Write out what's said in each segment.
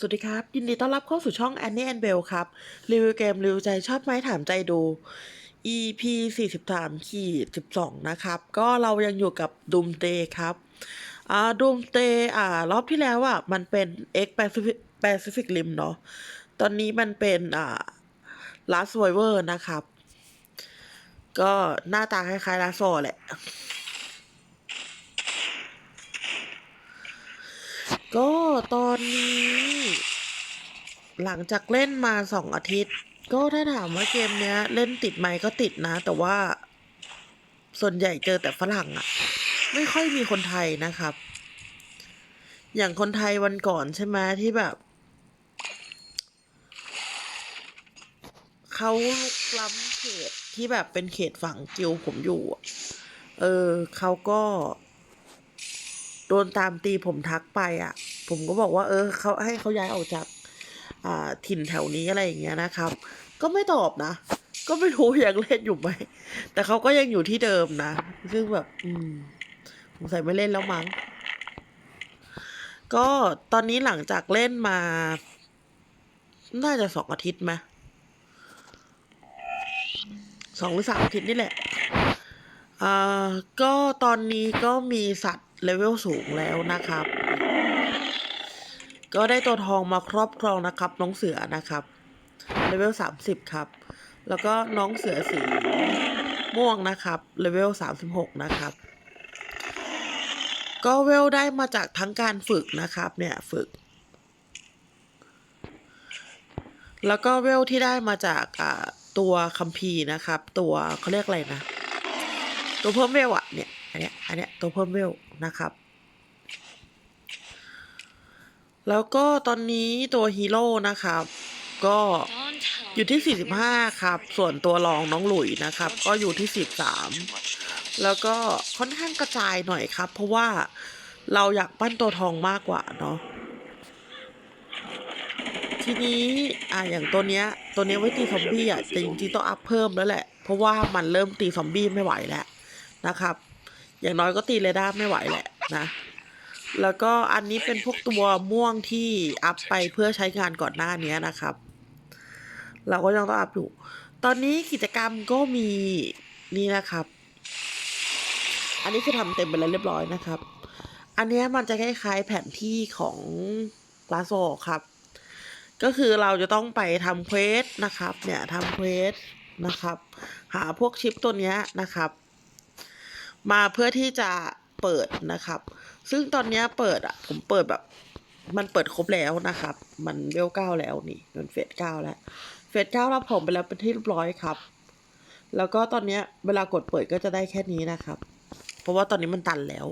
สวัสดีครับ ยินดีต้อนรับเข้าสู่ช่อง Annie and Bell ครับ รีวิวเกมรีวิวใจชอบไหมถามใจดู EP 43ขีด12 นะครับ ก็เรายังอยู่กับ Doom Day ครับ อ่า Doom Day อ่า รอบที่แล้วอะ มันเป็น X Pacific Pacific Rim เนาะตอนนี้มันเป็น อ่า Last Survivor นะครับ ก็หน้าตาคล้ายๆ Last s o แหละ ก็ตอนนี้ หลังจากเล่นมาสองอาทิตย์ ก็ถ้าถามว่าเกมเนี้ย เล่นติดไหมก็ติดนะ แต่ว่า ส่วนใหญ่เจอแต่ฝรั่งอะไม่ค่อยมีคนไทยนะครับ อย่างคนไทยวันก่อนใช่ไหมที่แบบเขาลุกล้ำเขตที่แบบเป็นเขตฝั่งกิวผมอยู่ เออเขาก็ โดนตามตีผมทักไปอะ ผมก็บอกว่า เออเขาให้เขาย้ายออกจากอ่าถิ่นแถวนี้อะไรอย่างเงี้ยนะครับ ก็ไม่ตอบนะ ก็ไม่รู้ยังเล่นอยู่ไหมแต่เขาก็ยังอยู่ที่เดิมนะซึ่งแบบ อืมสงสัยไม่เล่นแล้วมั้งก็ตอนนี้หลังจากเล่นมา น่าจะสองอาทิตย์ไหมสองหรือสามอาทิตย์นี่แหละอ่าก็ตอนนี้ก็มีสัตว เลเวลสูงแล้วนะครับ ก็ได้ตัวทองมาครอบครองนะครับ น้องเสือนะครับเลเวลสามสิบครับ แล้วก็น้องเสือสีม่วงนะครับเลเวลสามสิบหกนะครับ ก็เวลได้มาจากทั้งการฝึกนะครับเนี่ยฝึก แล้วก็เวลที่ได้มาจากอ่าตัวคัมภีร์นะครับ ตัวเขาเรียกอะไรนะ ตัวเพิ่มเวลอะเนี่ย อันเนี้ยอันเนี้ยตัวเพิ่มเวลนะครับ แล้วก็ตอนนี้ตัวฮีโร่นะครับ ก็อยู่ที่ 45 ครับ ส่วนตัวรองน้องหลุยนะครับ ก็อยู่ที่ 13 แล้วก็ค่อนข้างกระจายหน่อยครับ เพราะว่าเราอยากปั้นตัวทองมากกว่าเนาะทีนี้อ่าอย่างตัวเนี้ย ตัวเนี้ยไว้ตีซอมบี้อะแต่จริงๆต้องอัพเพิ่มแล้วแหละ เพราะว่ามันเริ่มตีซอมบี้ไม่ไหวแล้วนะครับ อย่างน้อยก็ตีเรดาร์ไม่ไหวแหละนะ แล้วก็อันนี้เป็นพวกตัวม่วงที่อัพไปเพื่อใช้งานก่อนหน้านี้นะครับ เราก็ยังต้องอัพอยู่ ตอนนี้กิจกรรมก็มีนี่นะครับ อันนี้คือทำเต็มไปแล้วเรียบร้อยนะครับ อันนี้มันจะคล้ายๆแผนที่ของลาโซครับ ก็คือเราจะต้องไปทำเควสนะครับ เนี่ยทำเควสนะครับ หาพวกชิปตัวนี้นะครับ มาเพื่อที่จะเปิดนะครับ ซึ่งตอนนี้เปิดอะผมเปิดแบบ มันเปิดครบแล้วนะครับ มันเวลเก้าแล้วนี่มันเฟสเก้าแล้ว เฟสเก้ารับผมไปแล้วเป็นที่เรียบร้อยครับ แล้วก็ตอนนี้เวลากดเปิดก็จะได้แค่นี้นะครับ เพราะว่าตอนนี้มันตันแล้ว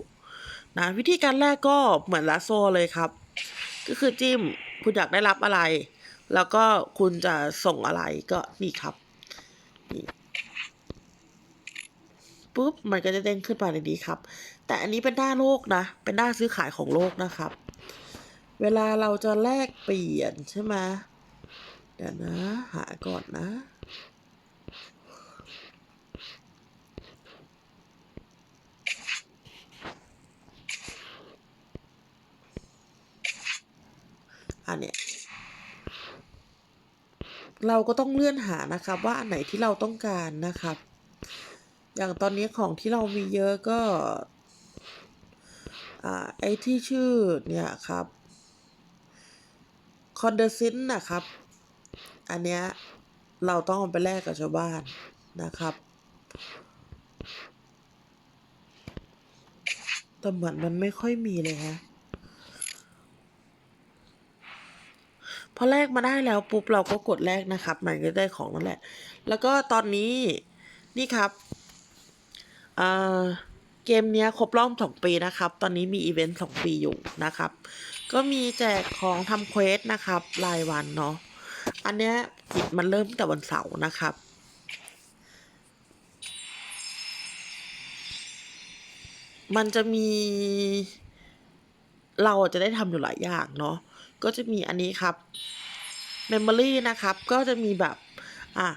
นะวิธีการแรกก็เหมือนลาโซเลยครับ ก็คือจิ้มคุณอยากได้รับอะไร แล้วก็คุณจะส่งอะไรก็นี่ครับนี่ ปุ๊บมันก็จะเด้งขึ้นมาในนี้ครับ แต่อันนี้เป็นหน้าโลกนะ เป็นหน้าซื้อขายของโลกนะครับ เวลาเราจะแลกเปลี่ยนใช่ไหมเดี๋ยวนะ หาก่อนนะอันเนี้ยเราก็ต้องเลื่อนหานะครับว่าอันไหนที่เราต้องการนะครับ อย่างตอนนี้ของที่เรามีเยอะก็อ่าไอ้ที่ชื่อเนี่ยครับคอนเดซินนะครับ อันเนี้ยเราต้องไปแลกกับชาวบ้านนะครับแต่เหมือนมันไม่ค่อยมีเลยฮะพอแลกมาได้แล้วปุ๊บเราก็กดแลกนะครับ มันก็ได้ของนั่นแหละ แล้วก็ตอนนี้นี่ครับ เกมนี้ครบรอบสองปีนะครับ ตอนนี้มีอีเวนต์สองปีอยู่นะครับ ก็มีแจกของทำเควสนะครับ รายวันเนาะ อันเนี้ยกิจมันเริ่มแต่วันเสาร์นะครับมันจะมี เราจะได้ทำอยู่หลายอย่างเนาะก็จะมีอันนี้ครับ Memory นะครับ ก็จะมีแบบ อะ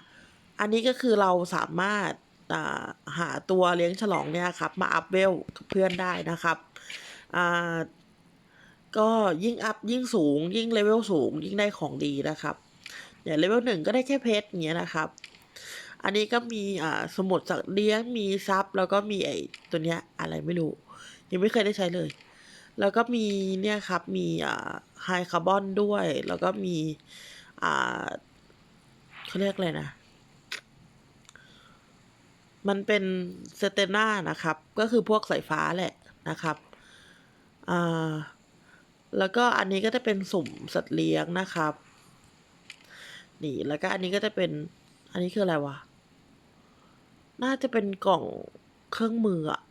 อันนี้ก็คือเราสามารถ หาตัวเลี้ยงฉลองเนี่ยครับมาอัพเวลกับเพื่อนได้นะครับอ่าก็ยิ่งอัพยิ่งสูง ยิ่งเลเวลสูง ยิ่งได้ของดีนะครับเนี่ยเลเวลหนึ่งก็ได้แค่เพชรอย่างเงี้ยนะครับ อันนี้ก็มีอ่าสมุดสักเลี้ยงมีซับแล้วก็มีไอ้ตัวเนี้ยอะไรไม่รู้ ยังไม่เคยได้ใช้เลย แล้วก็มีเนี่ยครับมีอ่าไฮคาร์บอนด้วย แล้วก็มีอ่าเขาเรียกอะไรนะ มันเป็นเซเตนานะครับ ก็คือพวกสายฟ้าแหละนะครับอ่าแล้วก็อันนี้ก็จะเป็นสุ่มสัตว์เลี้ยงนะครับ นี่แล้วก็อันนี้ก็จะเป็น อันนี้คืออะไรวะ น่าจะเป็นกล่องเครื่องมืออะ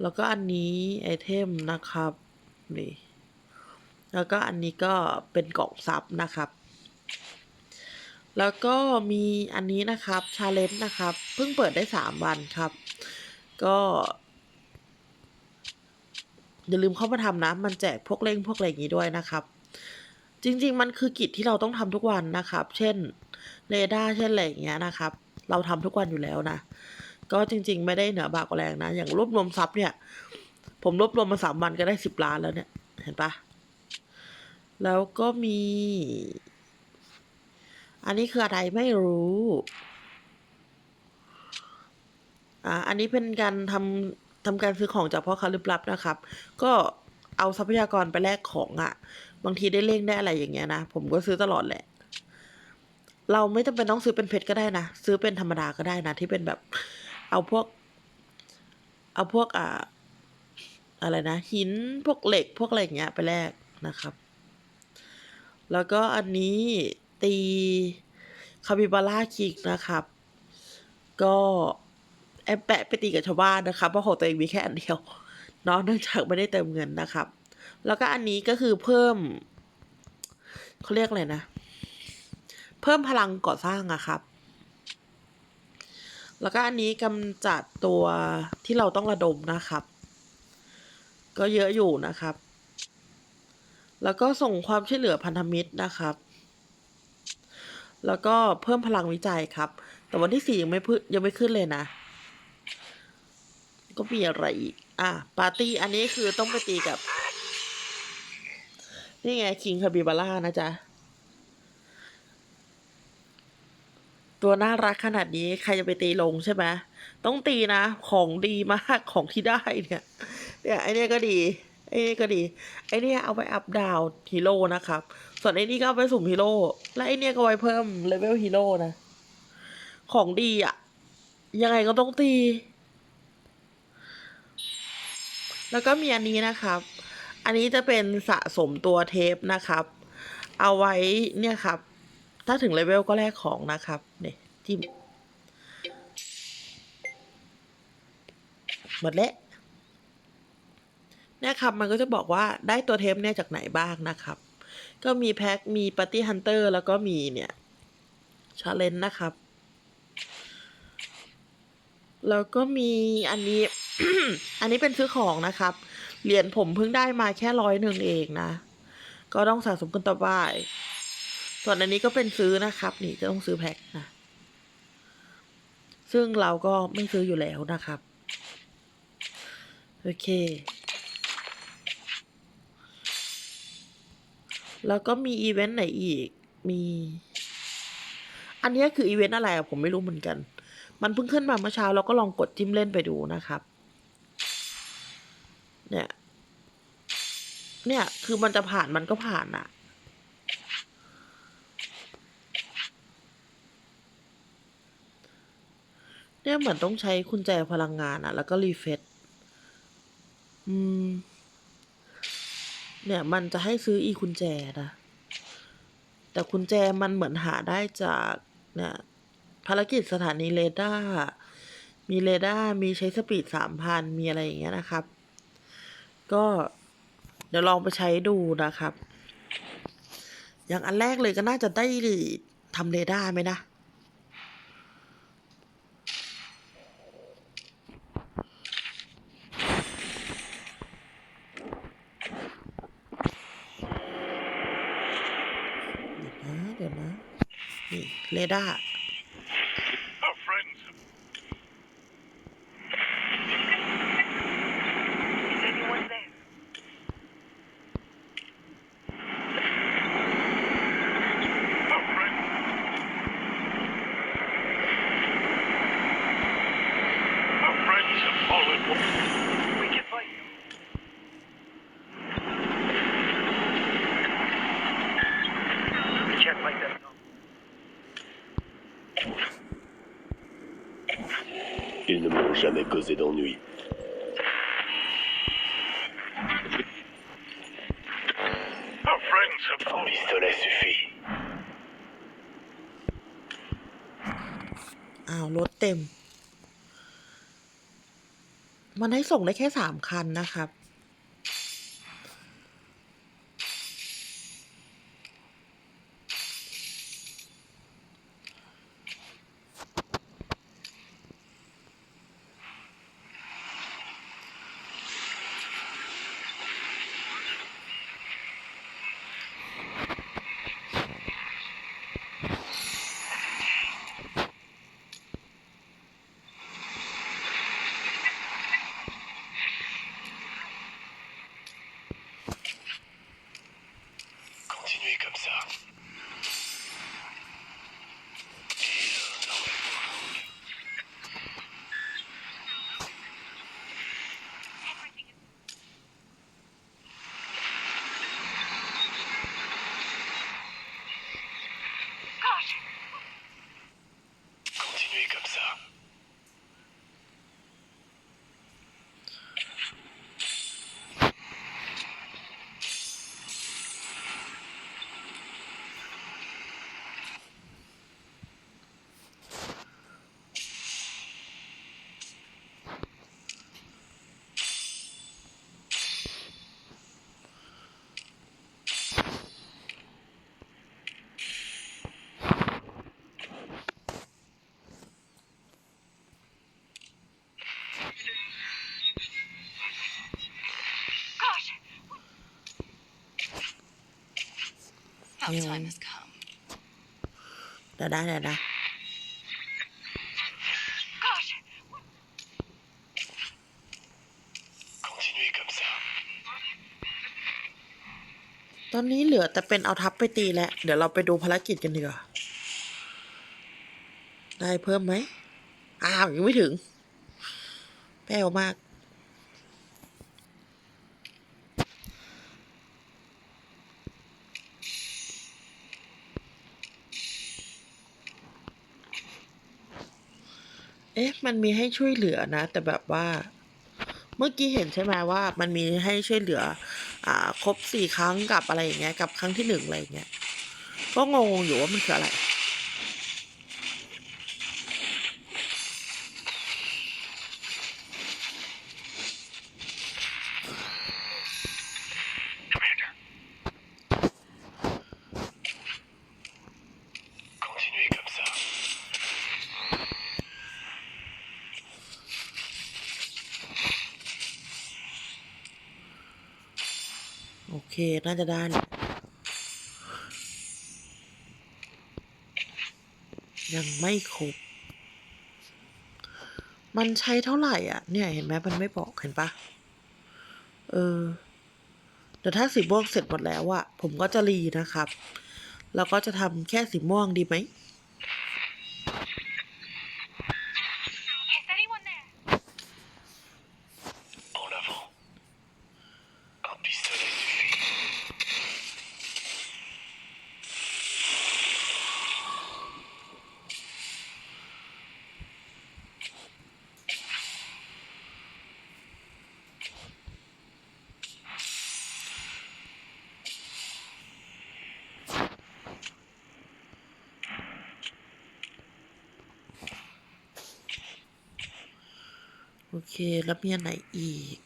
แล้วก็อันนี้ไอเทมนะครับ นี่ แล้วก็อันนี้ก็เป็นกล่องซับนะครับ แล้วก็มีอันนี้นะครับชาเลนจ์นะครับเพิ่งเปิดได้สามวันครับ ก็ อย่าลืมเข้ามาทำนะ มันแจกพวกเล่งพวกอะไรอย่างนี้ด้วยนะครับ จริง ๆ มันคือกิจที่เราต้องทำทุกวันนะครับ เช่นเรดาร์เช่นอะไรอย่างเงี้ยนะครับ เราทำทุกวันอยู่แล้วนะ ก็จริง ๆ ไม่ได้เหนือบากกว่าแรงนะ อย่างรวบรวมทรัพย์เนี่ย ผมรวบรวมมาสามวันก็ได้สิบล้านแล้วเนี่ย เห็นปะแล้วก็มี อันนี้คืออะไรไม่รู้อ่าอันนี้เป็นการทำทำการซื้อของจากพ่อค้าลึกลับนะครับ ก็เอาทรัพยากรไปแลกของอะ่ะ บางทีได้เล่งได้อะไรอย่างเงี้ยนะ ผมก็ซื้อตลอดแหละ เราไม่จำเป็นต้องซื้อเป็นเพชรก็ได้นะ ซื้อเป็นธรรมดาก็ได้นะ ที่เป็นแบบ เอาพวก เอาพวกอ่าอะไรนะ หินพวกเหล็กพวกอะไรอย่างเงี้ยไปแลกนะครับ แล้วก็อันนี้ ตีคาบิบาร่าคิกนะครับ ก็แอบแปะไปตีกับชาวบ้านนะครับเพราะของตัวเองมีแค่อันเดียวเนาะเนื่องจากไม่ได้เติมเงินนะครับ แล้วก็อันนี้ก็คือเพิ่มเขาเรียกอะไรนะ เพิ่มพลังก่อสร้างอะครับ แล้วก็อันนี้กำจัดตัวที่เราต้องระดมนะครับ ก็เยอะอยู่นะครับ แล้วก็ส่งความช่วยเหลือพันธมิตรนะครับ แล้วก็เพิ่มพลังวิจัยครับ แต่วันที่สี่ยังไม่พึ่ยังไม่ขึ้นเลยนะ ก็มีอะไรอีก อะ ปาร์ตี้ อันนี้คือต้องไปตีกับ นี่ไง คิงคาบิบาร่านะจ๊ะ ตัวน่ารักขนาดนี้ใครจะไปตีลงใช่ไหม ต้องตีนะ ของดีมาก ของที่ได้เนี่ย เนี่ยไอเนี้ยก็ดี ไอเนี้ยก็ดี ไอเนี้ยเอาไปอัพดาวฮีโร่นะครับ ส่วนไอ้นี่ก็เอาไปสุ่มฮีโร่ และไอเนี้ยก็ไว้เพิ่มเลเวลฮีโร่นะ ของดีอะ่ะยังไงก็ต้องตี แล้วก็มีอันนี้นะครับ อันนี้จะเป็นสะสมตัวเทปนะครับ เอาไว้เนี่ยครับ ถ้าถึงเลเวลก็แลกของนะครับ เนี่ยจิ้มหมดแล้วเนี่ยครับ มันก็จะบอกว่าได้ตัวเทปเนี่ยจากไหนบ้างนะครับ ก็มีแพ็ค มีปาร์ตี้ฮันเตอร์ แล้วก็มีเนี่ยชาเลนนะครับ แล้วก็มีอันนี้ อันนี้เป็นซื้อของนะครับ เหรียญผมเพิ่งได้มาแค่ร้อยหนึ่งเองนะ ก็ต้องสะสมกันต่อไป ส่วนอันนี้ก็เป็นซื้อนะครับ นี่จะต้องซื้อแพ็คนะ ซึ่งเราก็ไม่ซื้ออยู่แล้วนะครับ โอเค แล้วก็มีอีเวนต์ไหนอีก มี อันนี้คืออีเวนต์อะไรอะผมไม่รู้เหมือนกัน มันเพิ่งขึ้นมาเมื่อเช้าเราก็ลองกดจิ้มเล่นไปดูนะครับ เนี่ย เนี่ย คือมันจะผ่านมันก็ผ่านอะเนี่ยเหมือนต้องใช้กุญแจพลังงานอะแล้วก็รีเฟซอืม เนี่ยมันจะให้ซื้ออีกุญแจนะ แต่กุญแจมันเหมือนหาได้จากเนี่ยภารกิจสถานีเรดาร์มีเรดาร์มีใช้สปีดสามพันมีอะไรอย่างเงี้ยนะครับ ก็เดี๋ยวลองไปใช้ดูนะครับ อย่างอันแรกเลยก็น่าจะได้ทำเรดาร์ไหมนะ เดี๋ยวนะ เดี๋ยวนะ นี่ เรดาร์ Our friends. Is anyone there? Jamais causé d'ennui. Our friends have Un pistolet suffit. อ้าวรถเต็ม มันให้ส่งได้แค่สามคันนะครับ About Yeah. time has come. เดี๋ยวนะเดี๋ยวนะ Continuez comme ça. ตอนนี้เหลือแต่เป็นเอาทัพไปตีแล้ว เดี๋ยวเราไปดูภารกิจกันดีกว่า ได้เพิ่มไหม อ้าว ยังไม่ถึง แป้วมาก มันมีให้ช่วยเหลือนะ แต่แบบว่า เมื่อกี้เห็นใช่ไหมว่า มันมีให้ช่วยเหลือ อ่า ครบสี่ครั้งกับอะไรอย่างเงี้ย กับครั้งที่หนึ่งอะไรอย่างเงี้ย ก็งงอยู่ว่ามันคืออะไร Continuez comme ça. โอ เค น่าจะได้นะยังไม่ครบ มันใช้เท่าไหร่อะ เนี่ย เห็นไหมมันไม่บอกเห็นปะเออเดี๋ยวถ้าสีม่วงเสร็จหมดแล้วอะผมก็จะรีนะครับ แล้วก็จะทำแค่สีม่วงดีไหม Is anyone there? En avant. Un pistolet suffit. โโอเค แล้วมีอันไหนอีก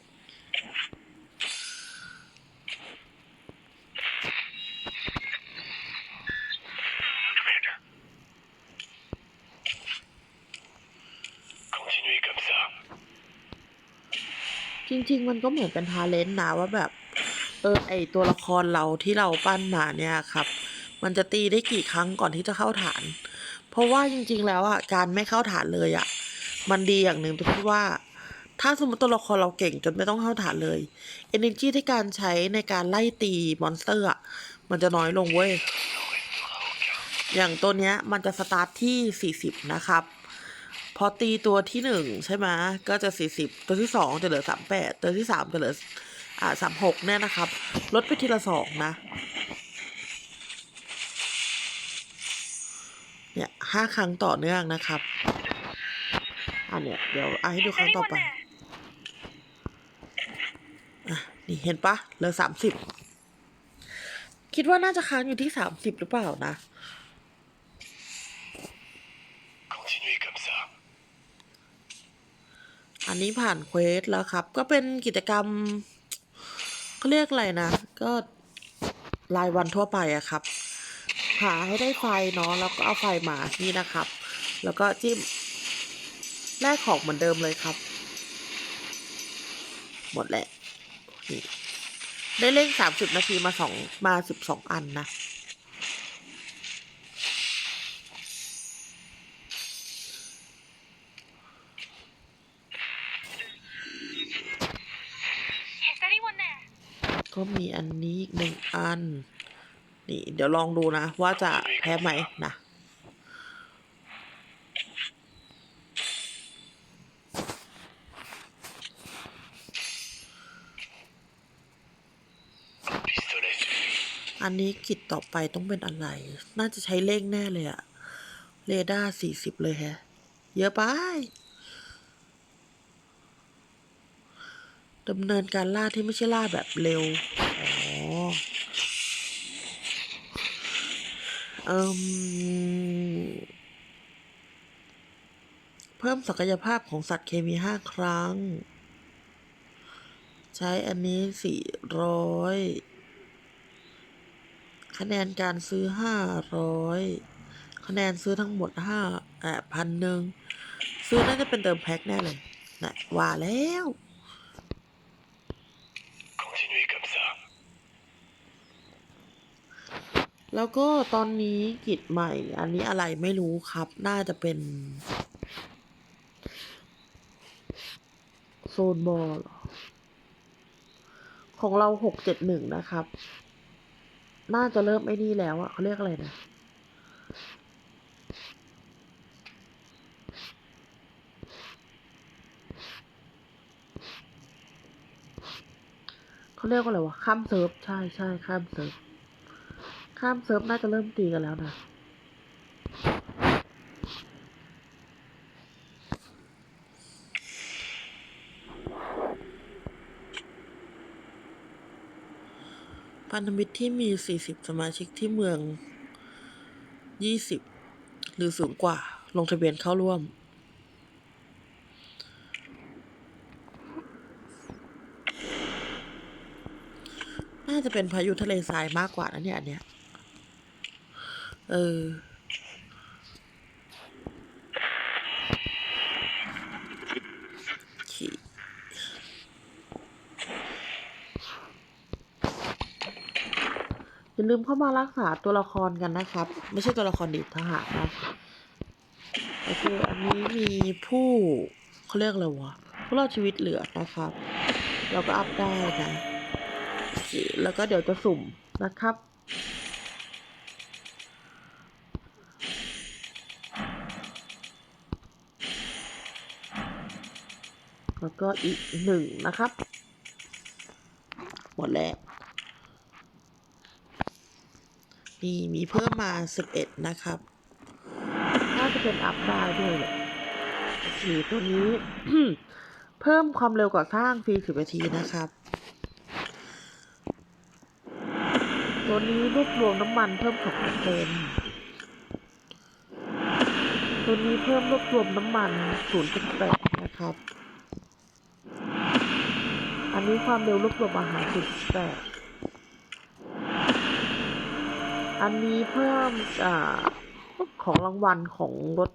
จริง ๆ มันก็เหมือนเป็นทาเลนต์นะว่าแบบ เออ ไอตัวละครเราที่เราปั้นมาเนี่ยครับ มันจะตีได้กี่ครั้งก่อนที่จะเข้าฐาน เพราะว่าจริง ๆ แล้วอะ การไม่เข้าฐานเลยอะ มันดีอย่างหนึ่งตรงที่ว่า ถ้าสมมติตัวละครเราเก่งจนไม่ต้องเข้าฐานเลย energy ที่การใช้ในการไล่ตีมอนสเตอร์อะมันจะน้อยลงเว้ย อย่างตัวเนี้ยมันจะสตาร์ทที่ 40 นะครับ พอตีตัวที่หนึ่งใช่ไหมก็จะ 40 ตัวที่สองจะเหลือ 38 ตัวที่สามจะเหลืออ่า36 เนี่ยนะครับ ลดไปทีละสองนะ เนี่ยห้าครั้งต่อเนื่องนะครับอะเนี่ยเดี๋ยวเอาให้ดูครั้งต่อไป there? อะ นี่เห็นปะเหลือสามสิบคิดว่าน่าจะค้างอยู่ที่สามสิบหรือเปล่านะ Continuez comme ça. อันนี้ผ่านเควสแล้วครับ ก็เป็นกิจกรรมเขาเรียกอะไรนะ ก็รายวันทั่วไปอะครับ หาให้ได้ไฟเนาะแล้วก็เอาไฟมานี่นะครับ แล้วก็จิ้มแลกของเหมือนเดิมเลยครับ หมดแหละ นี่ได้เล่นสามสิบนาทีมาสองมาสิบสองอันนะ ก็มีอันนี้อีกหนึ่งอัน นี่ เดี๋ยวลองดูนะ ว่าจะแพ้ไหมนะ Un pistolet suffit. อันนี้กิจต่อไปต้องเป็นอะไร น่าจะใช้เลขแน่เลยอะเรดาร์สี่สิบเลยแฮะ เยอะไปดำเนินการล่าที่ไม่ใช่ล่าแบบเร็ว อ๋อ เอิมเพิ่มศักยภาพของสัตว์เคมีห้าครั้ง ใช้อันนี้สี่ร้อย คะแนนการซื้อห้าร้อยคะแนนซื้อทั้งหมดห้าแอบพันหนึ่งซื้อน่าจะเป็นเติมแพ็คแน่เลยนะว่าแล้ว Continuez comme ça. แล้วก็ตอนนี้กิจใหม่ อันนี้อะไรไม่รู้ครับ น่าจะเป็น โซนบอลเหรอของเราหกเจ็ดหนึ่งนะครับ น่าจะเริ่มไอ้นี่แล้วอะเขาเรียกอะไรนะเขาเรียกว่าอะไรวะข้ามเซิร์ฟใช่ใช่ข้ามเซิร์ฟข้ามเซิร์ฟน่าจะเริ่มตีกันแล้วนะ พันธมิตรที่มี 40 สมาชิกที่เมือง 20 หรือสูงกว่า ลงทะเบียนเข้าร่วม น่าจะเป็นพายุทะเลทรายมากกว่านะเนี่ยอันเนี้ย เออ ขี่อย่า ลืมเข้ามารักษาตัวละครกันนะครับ ไม่ใช่ตัวละครดิทหารนะโอเคอันนี้มีผู้เขาเรียกอะไรวะผู้รอดชีวิตเหลือนะครับ เราก็อัพได้นะแล้วก็เดี๋ยวจะสุ่มนะครับแล้วก็อีกหนึ่งนะครับ หมดแล้ว นี่มีเพิ่มมาสิบเอ็ดนะครับน่าจะเป็นอัพได้ด้วยแหละโอเคตัวนี้ เพิ่มความเร็วก่อสร้างฟรีสิบนาทีนะครับ ตัวนี้รวบรวมน้ำมันเพิ่มสองเปอร์เซ็นตัวนี้เพิ่มรวบรวมน้ำมันศูนย์จุดแปดนะครับ อันนี้ความเร็วรวบรวมอาหารศูนย์จุดแปด อันนี้เพิ่มอ่าของรางวัลของรถ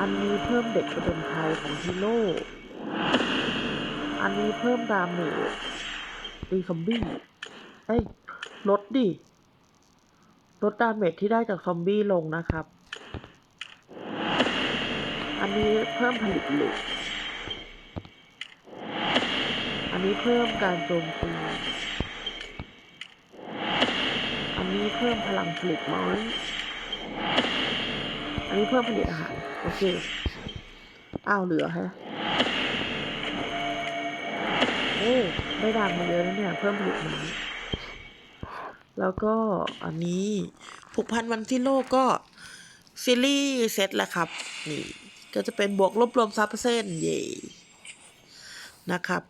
อันนี้เพิ่มเด็กประจนภัยของฮีโร่ อันนี้เพิ่มดาเมจตีซอมบี้ เอ้ยลดดิ ลดดาเมจที่ได้จากซอมบี้ลงนะครับ อันนี้เพิ่มผลิตเหล็กอันนี้เพิ่มการโจมตี นนี้เพิ่มพลังผลิตไม้อันนี้เพิ่มผลิตอาหารโอเค อ้าวเหลือฮะโอ้ได้ดานมาเยอะแล้วเนี่ย เพิ่มผลิตไม้แล้วก็อันนี้ผูกพันวันที่โลกก็ซีรีส์เซตแหละครับ นี่ ก็จะเป็นบวกรวบรวมซับเปอร์เซ็นต์เย่นะครับ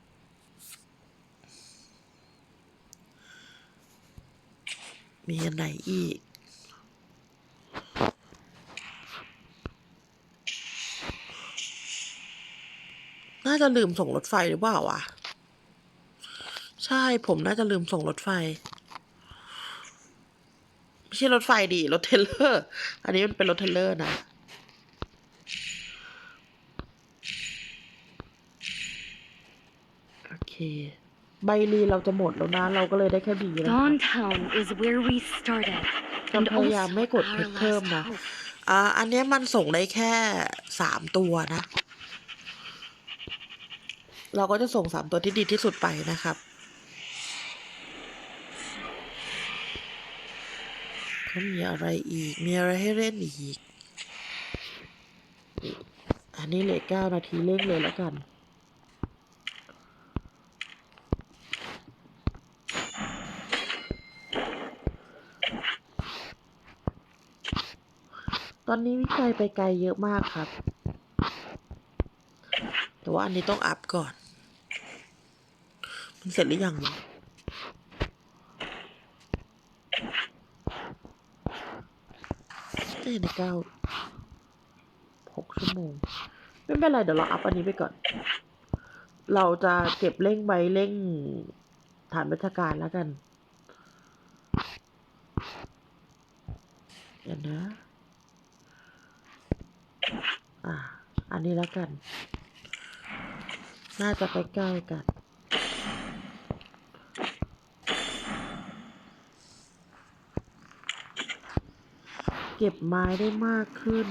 มีอันไหนอีก น่าจะลืมส่งรถไฟหรือเปล่าวะ ใช่ผมน่าจะลืมส่งรถไฟ ไม่ใช่รถไฟดิ รถเทรลเลอร์ อันนี้มันเป็นรถเทรลเลอร์นะโอเค ใบรีเราจะหมดแล้วนะ เราก็เลยได้แค่บีนะ Dawn Town is where we started. จะ And พยายาม also ไม่กด our เพชรเพิ่ม last นะ hope. อ่าอันเนี้ยมันส่งได้แค่สามตัวนะ เราก็จะส่งสามตัวที่ดีที่สุดไปนะครับเขามีอะไรอีก มีอะไรให้เล่นอีก อันนี้เหลือเก้านาทีเล่นเลยแล้วกัน ตอนนี้วิจัยไปไกลเยอะมากครับ แต่ว่าอันนี้ต้องอัพก่อน มันเสร็จหรือยังวะเอ้ยในเก้าหกชั่วโมง ไม่เป็นไร เดี๋ยวเราอัพอันนี้ไปก่อน เราจะเก็บเร่งใบเร่งฐานบัญชาการแล้วกันเดี๋ยวนะ อั นนี้แล้วกัน น่าจะใกล้ๆกันเก็บไม้ได้มากขึ้น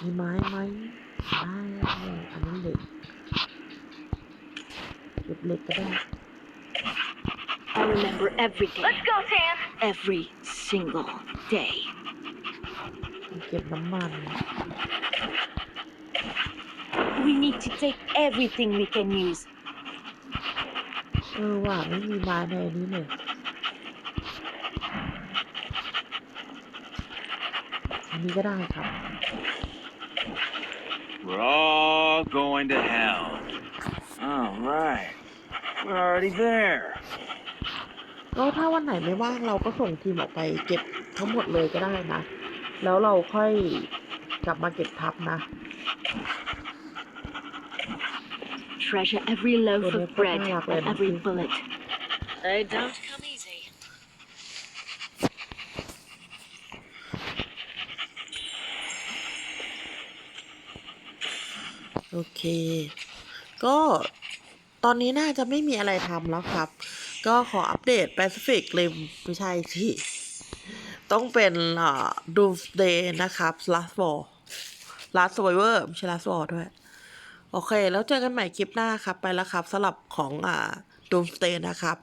มีไม้ไหมได้อันนี้เหล็กเก็บเหล็กก็ได้ I remember every day. Let's go, Sam. Every single day. เก็บน้ำมัน We need to take everything we can use. เออว่ะไม่มีไม้ในอันนี้เลยอันนี้ก็ได้ครับ We're all going to hell. All right. We're already there. ก็ถ้าวันไหนไม่ว่างเราก็ส่งทีมออกไปเก็บทั้งหมดเลยก็ได้นะ แล้วเราค่อยกลับมาเก็บทับนะ Treasure every loaf Well, of they're bread putting up and an every empty- bullet. They don't come easy. โอเค ก็ตอนนี้น่าจะไม่มีอะไรทำแล้วครับ ก็ขออัปเดต Pacific Rim ไม่ใช่ที่ ต้องเป็นอ่า Doomsday นะครับ Last War Last Survivor ไม่ใช่ Last War ด้วย โอเค แล้วเจอกันใหม่คลิปหน้าครับ ไปแล้วครับสำหรับของอ่า Doomsday นะครับ